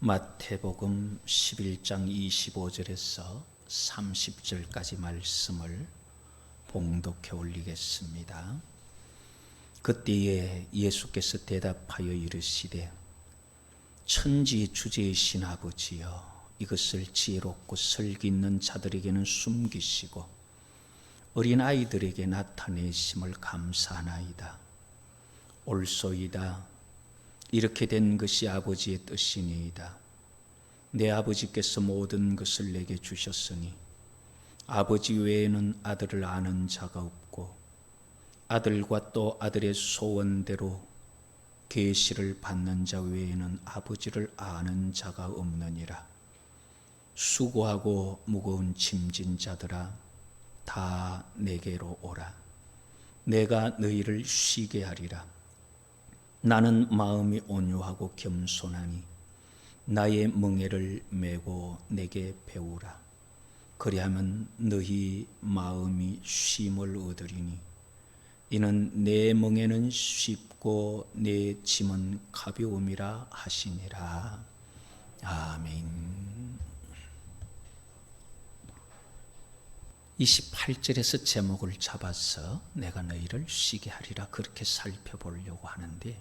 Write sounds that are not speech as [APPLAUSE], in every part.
마태복음 11장 25절에서 30절까지 말씀을 봉독해 올리겠습니다. 그때에 예수께서 대답하여 이르시되 천지 주제이신 아버지여 이것을 지혜롭고 설기 있는 자들에게는 숨기시고 어린 아이들에게 나타내심을 감사하나이다. 옳소이다. 이렇게 된 것이 아버지의 뜻이니이다. 내 아버지께서 모든 것을 내게 주셨으니 아버지 외에는 아들을 아는 자가 없고 아들과 또 아들의 소원대로 계시를 받는 자 외에는 아버지를 아는 자가 없느니라. 수고하고 무거운 짐진 자들아 다 내게로 오라. 내가 너희를 쉬게 하리라. 나는 마음이 온유하고 겸손하니 나의 멍에를 메고 내게 배우라. 그리하면 너희 마음이 쉼을 얻으리니 이는 내 멍에는 쉽고 내 짐은 가벼움이라 하시니라. 아멘. 28절에서 제목을 잡아서 내가 너희를 쉬게 하리라 그렇게 살펴보려고 하는데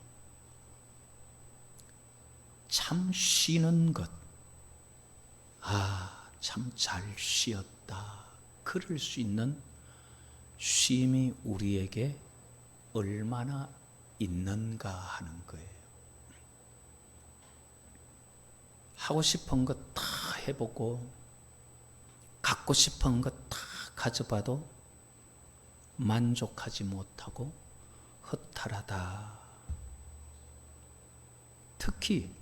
참 쉬는 것. 아, 참 잘 쉬었다. 그럴 수 있는 쉼이 우리에게 얼마나 있는가 하는 거예요. 하고 싶은 것 다 해보고, 갖고 싶은 것 다 가져봐도 만족하지 못하고 허탈하다. 특히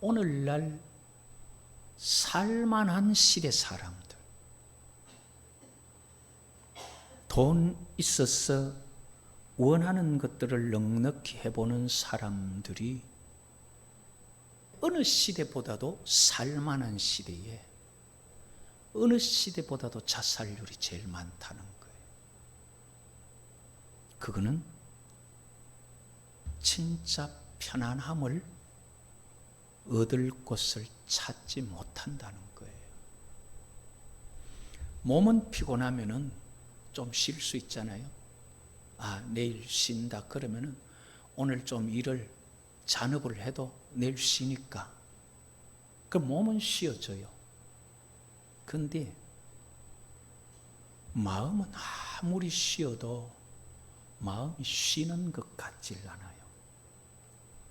오늘날 살만한 시대 사람들, 돈 있어서 원하는 것들을 넉넉히 해보는 사람들이 어느 시대보다도 살만한 시대에 어느 시대보다도 자살률이 제일 많다는 거예요. 그거는 진짜 편안함을 얻을 곳을 찾지 못한다는 거예요. 몸은 피곤하면은 좀 쉴 수 있잖아요. 아, 내일 쉰다. 그러면은 오늘 좀 일을 잔업을 해도 내일 쉬니까. 그 몸은 쉬어져요. 근데 마음은 아무리 쉬어도 마음이 쉬는 것 같질 않아요.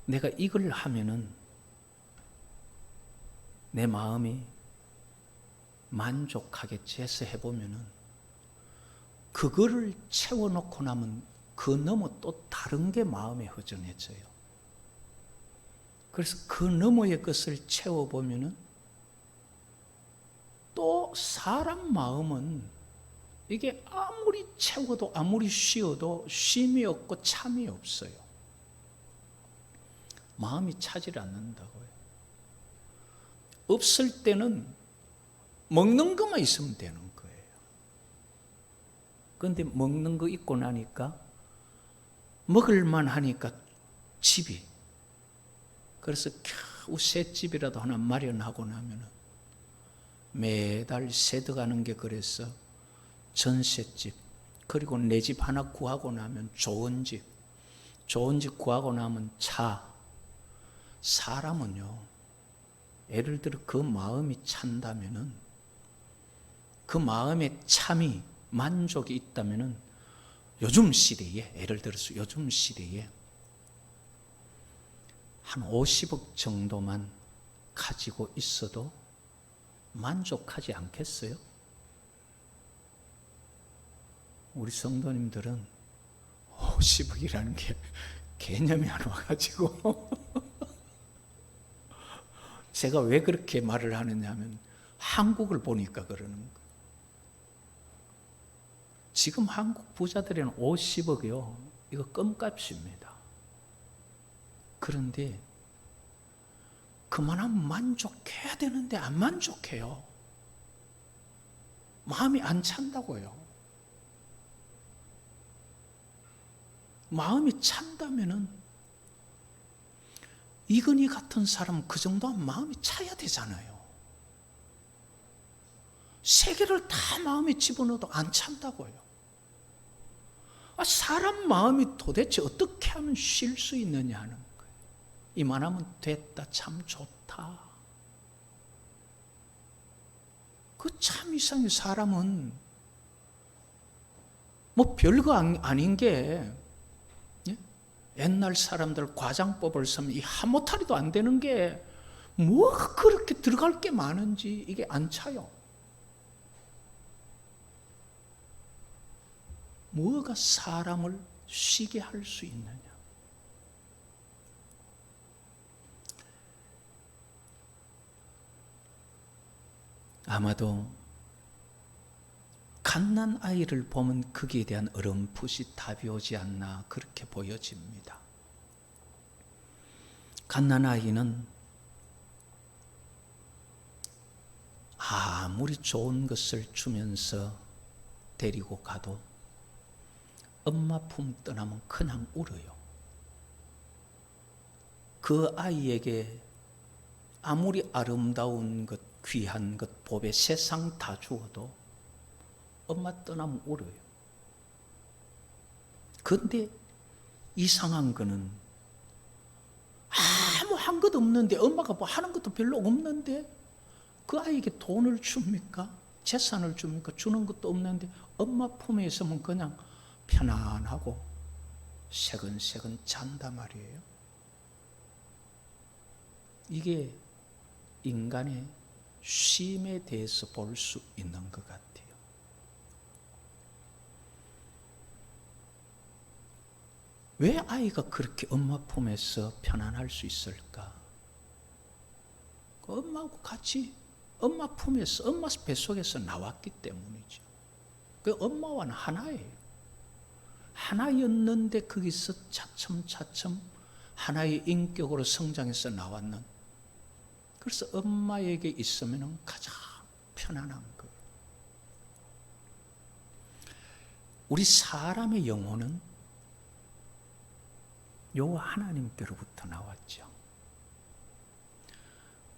내가 이걸 하면은 내 마음이 만족하겠지 해서 해 보면은 그거를 채워놓고 나면 그 너머 또 다른 게 마음에 허전해져요. 그래서 그 너머의 것을 채워보면은 또 사람 마음은 이게 아무리 채워도 아무리 쉬어도 쉼이 없고 참이 없어요. 마음이 차질 않는다고요. 없을 때는 먹는 것만 있으면 되는 거예요. 그런데 먹는 거 있고 나니까 먹을만 하니까 집이 그래서 겨우 새 집이라도 하나 마련하고 나면은 매달 세득하는 게 그래서 전셋집 그리고 내 집 하나 구하고 나면 좋은 집 좋은 집 구하고 나면 차. 사람은요 예를 들어 그 마음이 찬다면은 그 마음의 참이 만족이 있다면은 요즘 시대에 예를 들어서 요즘 시대에 한 50억 정도만 가지고 있어도 만족하지 않겠어요? 우리 성도님들은 50억이라는 게 개념이 안 와가지고 [LAUGHS] 제가 왜 그렇게 말을 하느냐 하면 한국을 보니까 그러는 거예요. 지금 한국 부자들은 50억이요. 이거 껌값입니다. 그런데 그만하면 만족해야 되는데 안 만족해요. 마음이 안 찬다고요. 마음이 찬다면은 이건희 같은 사람 그 정도면 마음이 차야 되잖아요. 세 개를 다 마음에 집어넣어도 안 찬다고요. 아, 사람 마음이 도대체 어떻게 하면 쉴 수 있느냐 하는 거예요. 이만하면 됐다, 참 좋다. 그 참 이상의 사람은 뭐 별거 아닌 게 예? 옛날 사람들 과장법을 쓰면 이 한모타리도 안 되는 게 뭐가 그렇게 들어갈 게 많은지 이게 안 차요. 뭐가 사람을 쉬게 할 수 있느냐? 아마도 갓난 아이를 보면 거기에 대한 어렴풋이 답이 오지 않나 그렇게 보여집니다. 갓난 아이는 아무리 좋은 것을 주면서 데리고 가도 엄마 품 떠나면 그냥 울어요. 그 아이에게 아무리 아름다운 것, 귀한 것, 법에 세상 다 주어도 엄마 떠나면 울어요. 근데 이상한 거는 아무 한 것 없는데 엄마가 뭐 하는 것도 별로 없는데 그 아이에게 돈을 줍니까? 재산을 줍니까? 주는 것도 없는데 엄마 품에 있으면 그냥 편안하고 새근새근 잔다 말이에요. 이게 인간의 쉼에 대해서 볼 수 있는 것 같아요. 왜 아이가 그렇게 엄마 품에서 편안할 수 있을까? 그 엄마하고 같이 엄마 품에서 엄마 뱃속에서 나왔기 때문이죠. 그 엄마와는 하나예요. 하나였는데 거기서 차츰차츰 하나의 인격으로 성장해서 나왔는 그래서 엄마에게 있으면 가장 편안한 거예요. 우리 사람의 영혼은 요 하나님께로부터 나왔죠.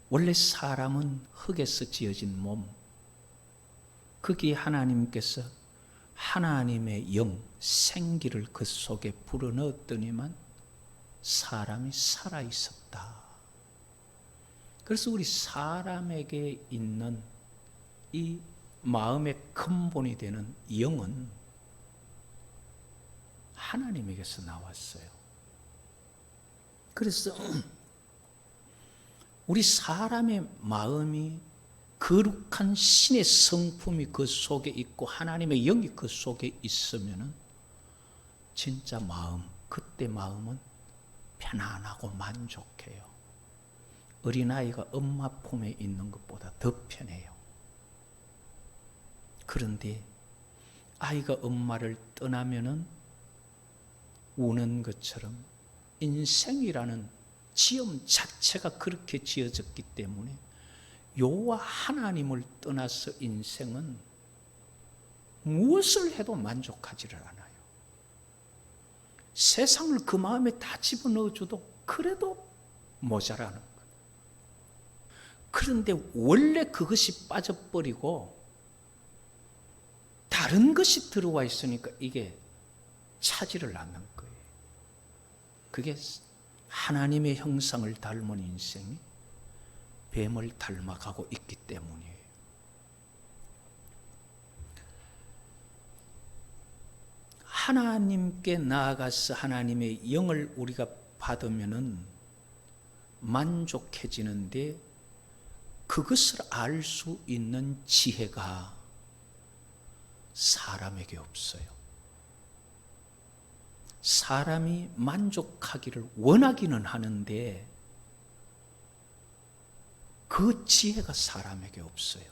원래 사람은 흙에서 지어진 몸, 거기에 하나님께서 하나님의 영, 생기를 그 속에 불어넣었더니만 사람이 살아 있었다. 그래서 우리 사람에게 있는 이 마음의 근본이 되는 영은 하나님에게서 나왔어요. 그래서 [CLEARS THROAT] 우리 사람의 마음이 거룩한 신의 성품이 그 속에 있고 하나님의 영이 그 속에 있으면은 진짜 마음, 그때 마음은 편안하고 만족해요. 어린아이가 엄마 품에 있는 것보다 더 편해요. 그런데 아이가 엄마를 떠나면은 우는 것처럼 인생이라는 지음 자체가 그렇게 지어졌기 때문에 요와 하나님을 떠나서 인생은 무엇을 해도 만족하지를 않아요. 세상을 그 마음에 다 집어넣어줘도 그래도 모자라는. 그런데 원래 그것이 빠져버리고 다른 것이 들어와 있으니까 이게 차지를 않는 거예요. 그게 하나님의 형상을 닮은 인생이 뱀을 닮아가고 있기 때문이에요. 하나님께 나아가서 하나님의 영을 우리가 받으면은 만족해지는데 그것을 알 수 있는 지혜가 사람에게 없어요. 사람이 만족하기를 원하기는 하는데 그 지혜가 사람에게 없어요.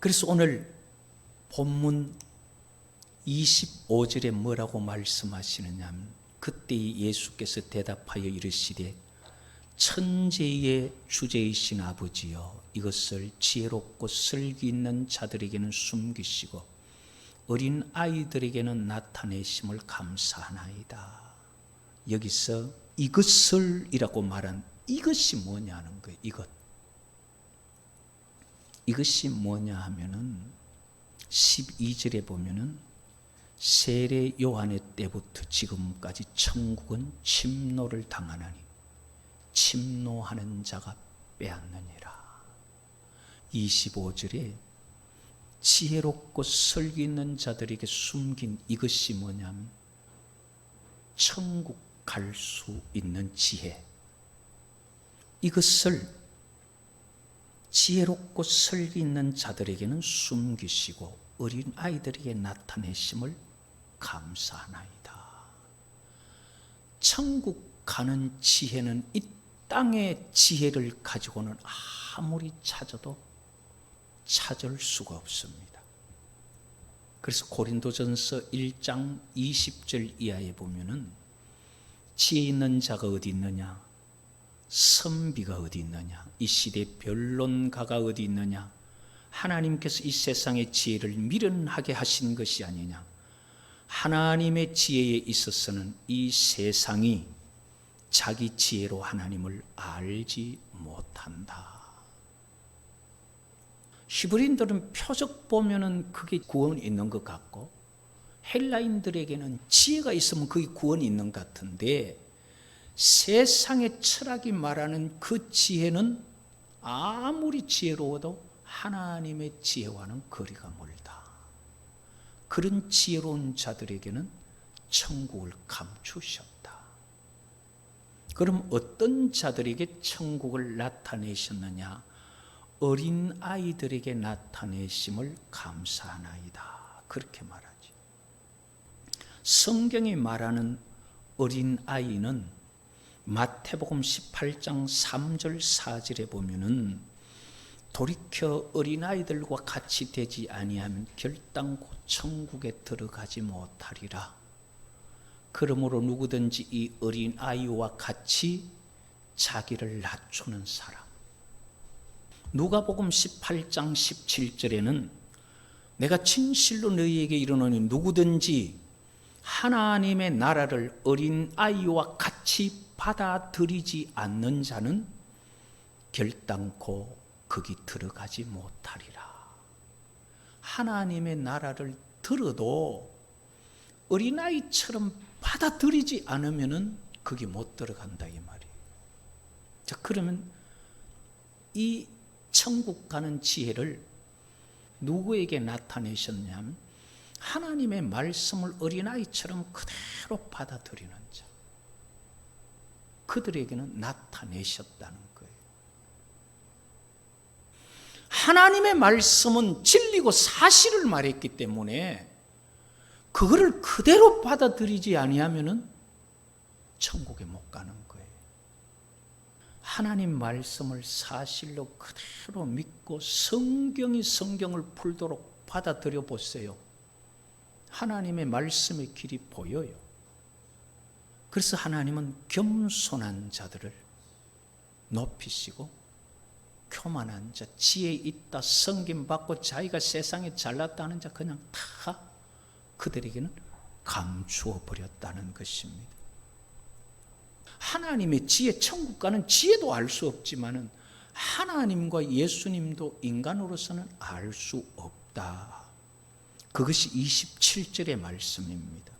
그래서 오늘 본문 25절에 뭐라고 말씀하시느냐 하면 그때 예수께서 대답하여 이르시되 천재의 주제이신 아버지여 이것을 지혜롭고 슬기 있는 자들에게는 숨기시고 어린 아이들에게는 나타내심을 감사하나이다. 여기서 이것을이라고 말한 이것이 뭐냐는 거예요. 이것. 이것이 뭐냐 하면은 12절에 보면은 세례 요한의 때부터 지금까지 천국은 침노를 당하나니 침노하는 자가 빼앗느니라. 25절에 지혜롭고 설기 있는 자들에게 숨긴 이것이 뭐냐면 천국 갈 수 있는 지혜. 이것을 지혜롭고 설기 있는 자들에게는 숨기시고 어린 아이들에게 나타내심을 감사하나이다. 천국 가는 지혜는 이 땅의 지혜를 가지고는 아무리 찾아도 찾을 수가 없습니다. 그래서 고린도전서 1장 20절 이하에 보면은 지혜 있는 자가 어디 있느냐? 선비가 어디 있느냐? 이 시대 변론가가 어디 있느냐? 하나님께서 이 세상의 지혜를 미련하게 하신 것이 아니냐? 하나님의 지혜에 있어서는 이 세상이 자기 지혜로 하나님을 알지 못한다. 히브리인들은 표적 보면은 그게 구원이 있는 것 같고 헬라인들에게는 지혜가 있으면 그게 구원이 있는 것 같은데 세상의 철학이 말하는 그 지혜는 아무리 지혜로워도 하나님의 지혜와는 거리가 멀다. 그런 지혜로운 자들에게는 천국을 감추셨다. 그럼 어떤 자들에게 천국을 나타내셨느냐? 어린 아이들에게 나타내심을 감사하나이다. 그렇게 말하지. 성경이 말하는 어린 아이는 마태복음 18장 3절 4절에 보면은 돌이켜 어린 아이들과 같이 되지 아니하면 결단코 천국에 들어가지 못하리라. 그러므로 누구든지 이 어린 아이와 같이 자기를 낮추는 사람. 누가복음 18장 17절에는 내가 진실로 너희에게 이르노니 누구든지 하나님의 나라를 어린 아이와 같이 받아들이지 않는 자는 결단코 거기 들어가지 못하리라. 하나님의 나라를 들어도 어린아이처럼 받아들이지 않으면은 거기 못 들어간다 이 말이에요. 자, 그러면 이 천국 가는 지혜를 누구에게 나타내셨냐면 하나님의 말씀을 어린아이처럼 그대로 받아들이는 자. 그들에게는 나타내셨다는 거예요. 하나님의 말씀은 진리고 사실을 말했기 때문에 그거를 그대로 받아들이지 아니하면은 천국에 못 가는 거예요. 하나님 말씀을 사실로 그대로 믿고 성경이 성경을 풀도록 받아들여 보세요. 하나님의 말씀의 길이 보여요. 그래서 하나님은 겸손한 자들을 높이시고 교만한 자, 지혜 있다, 성김 받고 자기가 세상에 잘났다는 자 그냥 다 그들에게는 감추어 버렸다는 것입니다. 하나님의 지혜, 천국 가는 지혜도 알 수 없지만은 하나님과 예수님도 인간으로서는 알 수 없다. 그것이 27절의 말씀입니다.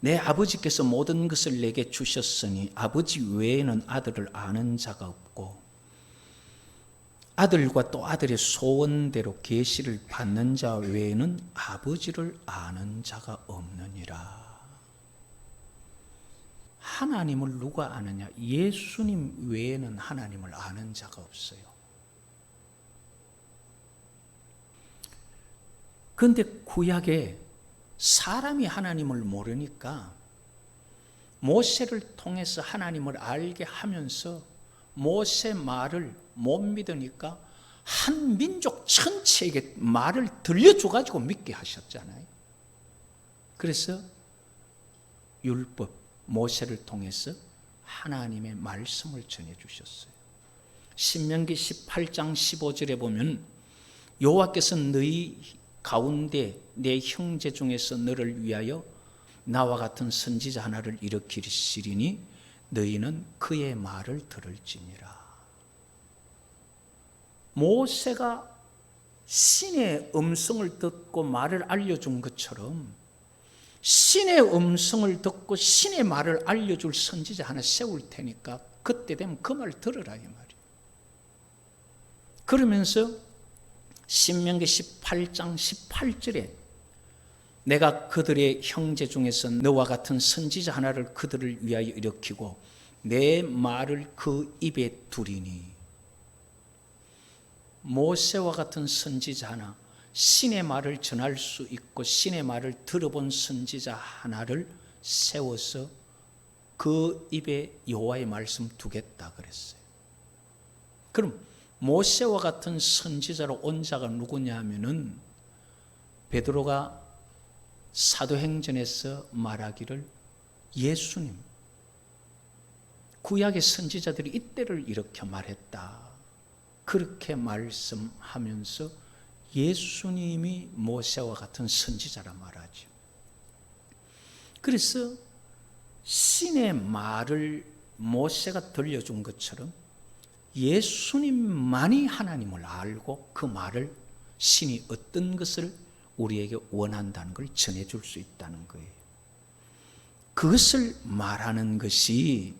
내 아버지께서 모든 것을 내게 주셨으니 아버지 외에는 아들을 아는 자가 없고 아들과 또 아들의 소원대로 계시를 받는 자 외에는 아버지를 아는 자가 없느니라. 하나님을 누가 아느냐? 예수님 외에는 하나님을 아는 자가 없어요. 그런데 구약에 사람이 하나님을 모르니까 모세를 통해서 하나님을 알게 하면서 모세 말을 못 믿으니까 한 민족 전체에게 말을 들려줘 가지고 믿게 하셨잖아요. 그래서 율법 모세를 통해서 하나님의 말씀을 전해 주셨어요. 신명기 18장 15절에 보면 여호와께서 너희 가운데 내 형제 중에서 너를 위하여 나와 같은 선지자 하나를 일으키시리니 너희는 그의 말을 들을지니라. 모세가 신의 음성을 듣고 말을 알려준 것처럼 신의 음성을 듣고 신의 말을 알려줄 선지자 하나 세울 테니까 그때 되면 그 말 들으라 이 말이에요. 그러면서 신명기 18장 18절에 내가 그들의 형제 중에서 너와 같은 선지자 하나를 그들을 위하여 일으키고 내 말을 그 입에 두리니 모세와 같은 선지자 하나 신의 말을 전할 수 있고 신의 말을 들어본 선지자 하나를 세워서 그 입에 여호와의 말씀 두겠다 그랬어요. 그럼 모세와 같은 선지자로 온 자가 누구냐 하면은 베드로가 사도행전에서 말하기를 예수님 구약의 선지자들이 이때를 일으켜 말했다. 그렇게 말씀하면서 예수님이 모세와 같은 선지자라 말하죠. 그래서 신의 말을 모세가 들려준 것처럼 예수님만이 하나님을 알고 그 말을 신이 어떤 것을 우리에게 원한다는 걸 전해줄 수 있다는 거예요. 그것을 말하는 것이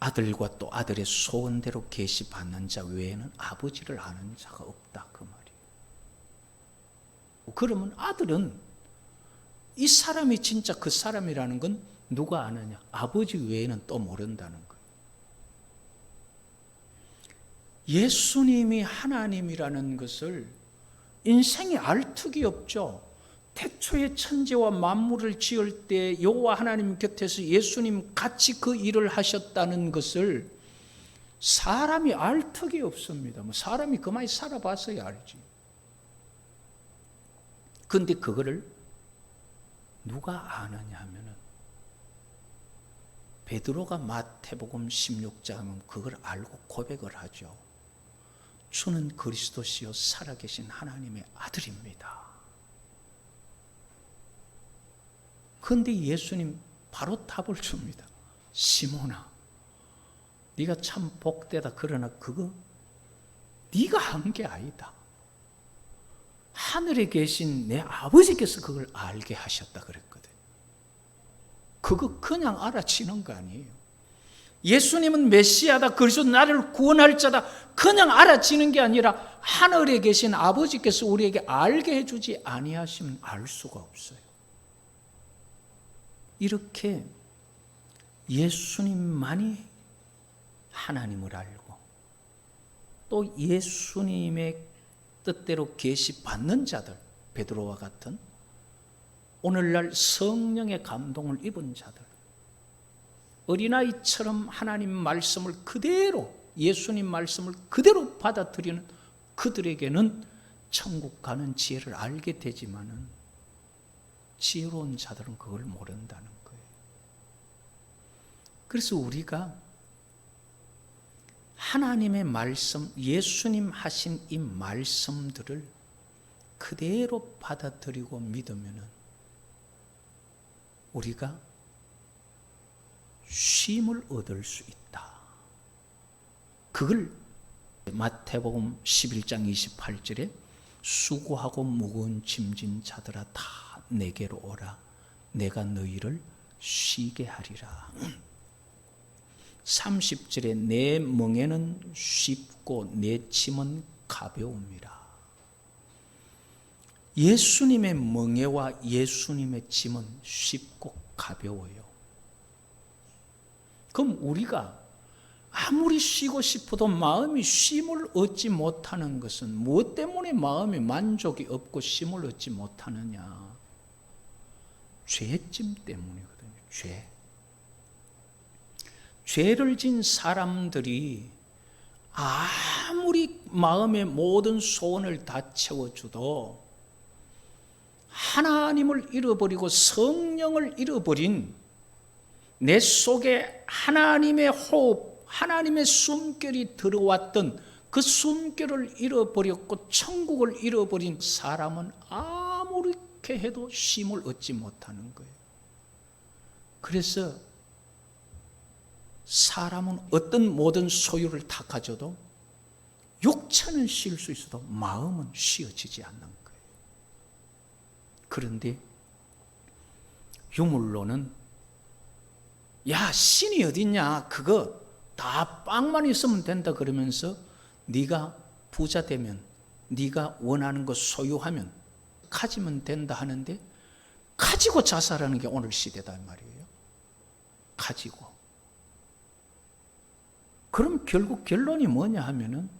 아들과 또 아들의 소원대로 계시 받는 자 외에는 아버지를 아는 자가 없다 그 말이에요. 그러면 아들은 이 사람이 진짜 그 사람이라는 건 누가 아느냐? 아버지 외에는 또 모른다는 거예요. 예수님이 하나님이라는 것을 인생에 알턱이 없죠. 태초에 천지와 만물을 지을 때 여호와 하나님 곁에서 예수님 같이 그 일을 하셨다는 것을 사람이 알 턱이 없습니다. 뭐 사람이 그만이 살아봤어야 알지. 근데 그거를 누가 아느냐 하면은 베드로가 마태복음 16장 하면 그걸 알고 고백을 하죠. 주는 그리스도시요 살아계신 하나님의 아들입니다. 그런데 예수님 바로 답을 줍니다. 시몬아, 네가 참 복되다. 그러나 그거 네가 한 게 아니다. 하늘에 계신 내 아버지께서 그걸 알게 하셨다 그랬거든. 그거 그냥 알아치는 거 아니에요. 예수님은 메시아다. 그래서 나를 구원할 자다. 그냥 알아치는 게 아니라 하늘에 계신 아버지께서 우리에게 알게 해주지 아니하시면 알 수가 없어요. 이렇게 예수님만이 하나님을 알고 또 예수님의 뜻대로 계시 받는 자들 베드로와 같은 오늘날 성령의 감동을 입은 자들 어린아이처럼 하나님 말씀을 그대로 예수님 말씀을 그대로 받아들이는 그들에게는 천국 가는 지혜를 알게 되지만은 지혜로운 자들은 그걸 모른다는 거예요. 그래서 우리가 하나님의 말씀, 예수님 하신 이 말씀들을 그대로 받아들이고 믿으면은 우리가 쉼을 얻을 수 있다. 그걸 마태복음 11장 28절에 수고하고 무거운 짐진 자들아 다 내게로 오라. 내가 너희를 쉬게 하리라. 30절에 내 멍에는 쉽고 내 짐은 가벼움이라. 예수님의 멍에와 예수님의 짐은 쉽고 가벼워요. 그럼 우리가 아무리 쉬고 싶어도 마음이 쉼을 얻지 못하는 것은 무엇 때문에 마음이 만족이 없고 쉼을 얻지 못하느냐? 죄짐 때문이거든요. 죄. 죄를 진 사람들이 아무리 마음의 모든 소원을 다 채워줘도 하나님을 잃어버리고 성령을 잃어버린 내 속에 하나님의 호흡, 하나님의 숨결이 들어왔던 그 숨결을 잃어버렸고 천국을 잃어버린 사람은 아무 렇게 해도 쉼을 얻지 못하는 거예요. 그래서 사람은 어떤 모든 소유를 다 가져도 육체는 쉴 수 있어도 마음은 쉬어지지 않는 거예요. 그런데 유물론은 야 신이 어딨냐 그거 다 빵만 있으면 된다 그러면서 네가 부자 되면 네가 원하는 거 소유하면 가지면 된다 하는데 가지고 자살하는 게 오늘 시대다 말이에요. 가지고. 그럼 결국 결론이 뭐냐 하면은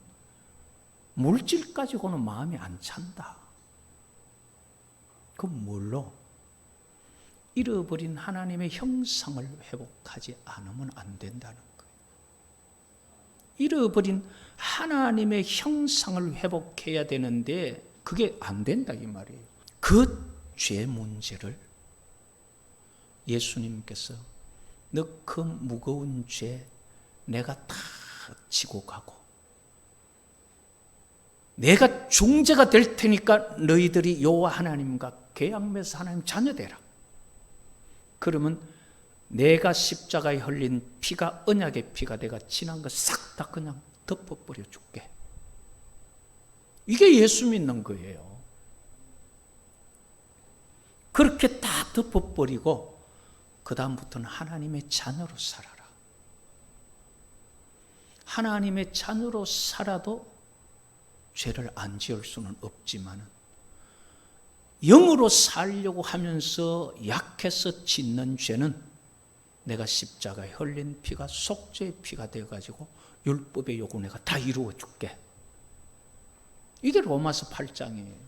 물질 가지고는 마음이 안 찬다. 그럼 뭘로? 잃어버린 하나님의 형상을 회복하지 않으면 안 된다는 거예요. 잃어버린 하나님의 형상을 회복해야 되는데 그게 안 된다 이 말이에요. 그 죄 문제를 예수님께서 너 그 무거운 죄 내가 다 지고 가고 내가 중재가 될 테니까 너희들이 여호와 하나님과 계약 맺어 하나님 자녀 되라. 그러면 내가 십자가에 흘린 피가 언약의 피가 내가 지난 거 싹 다 그냥 덮어버려 줄게. 이게 예수 믿는 거예요. 그렇게 다 덮어버리고 그 다음부터는 하나님의 자녀로 살아라. 하나님의 자녀로 살아도 죄를 안 지을 수는 없지만 영으로 살려고 하면서 약해서 짓는 죄는 내가 십자가에 흘린 피가 속죄의 피가 되어가지고 율법의 요구 내가 다 이루어 줄게. 이게 로마서 8장이에요.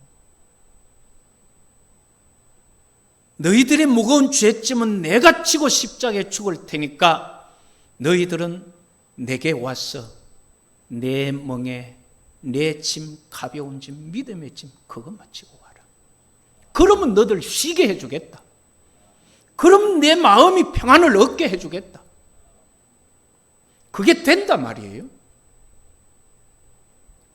너희들의 무거운 죄짐은 내가 지고 십자가에 죽을 테니까 너희들은 내게 와서 내 멍에 내 짐 가벼운 짐 믿음의 짐 그것만 지고 와라. 그러면 너들 쉬게 해주겠다. 그럼 내 마음이 평안을 얻게 해주겠다. 그게 된다 말이에요.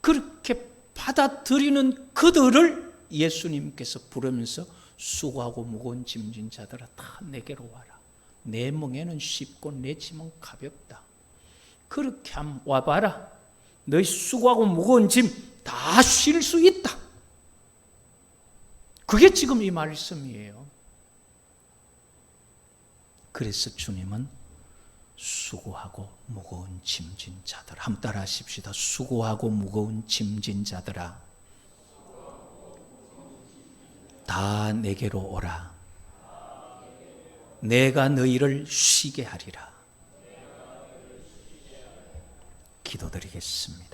그렇게 받아들이는 그들을 예수님께서 부르면서 수고하고 무거운 짐진 자들아 다 내게로 와라. 내 멍에는 쉽고 내 짐은 가볍다. 그렇게 함 와봐라. 너희 수고하고 무거운 짐 다 쉴 수 있다. 그게 지금 이 말씀이에요. 그래서 주님은 수고하고 무거운 짐진 자들 한번 따라 하십시다. 수고하고 무거운 짐진 자들아 다 내게로 오라. 내가 너희를 쉬게 하리라. 기도드리겠습니다.